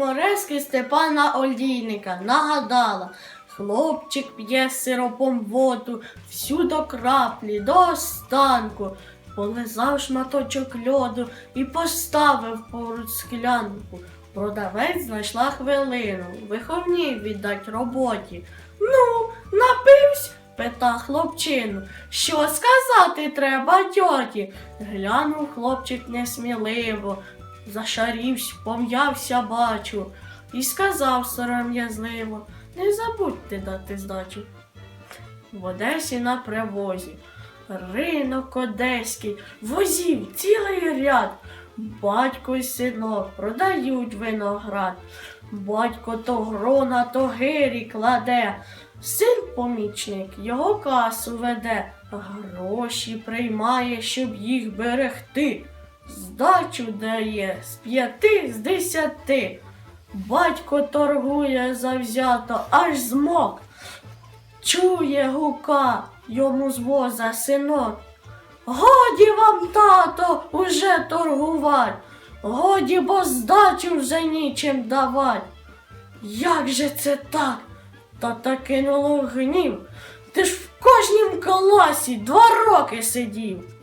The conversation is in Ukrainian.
гуморески Степана Олійника нагадала. Хлопчик п'є сиропом воду, всю до краплі, до останку. Полизав шматочок льоду і поставив поруч склянку. Продавець знайшла хвилину, виховні віддать роботі. Ну, напивсь? пита хлопчину. Що сказати треба тьоті? Глянув хлопчик несміливо, зашарівсь, пом'явся, бачу, і сказав сором'язливо, не забудьте дати здачу. В Одесі на привозі. Ринок одеський, возів цілий ряд. Батько й синок продають виноград. Батько то грона, то гирі кладе. Син помічник його касу веде, гроші приймає, щоб їх берегти. Здачу дає з п'яти з десяти. Батько торгує завзято, аж змок. Чує гука йому з воза синок. Годі вам, тато, уже торгувать, годі, бо здачу вже нічим давать. Як же це так? Тата кинуло гнів. Ти ж в кожнім класі два роки сидів.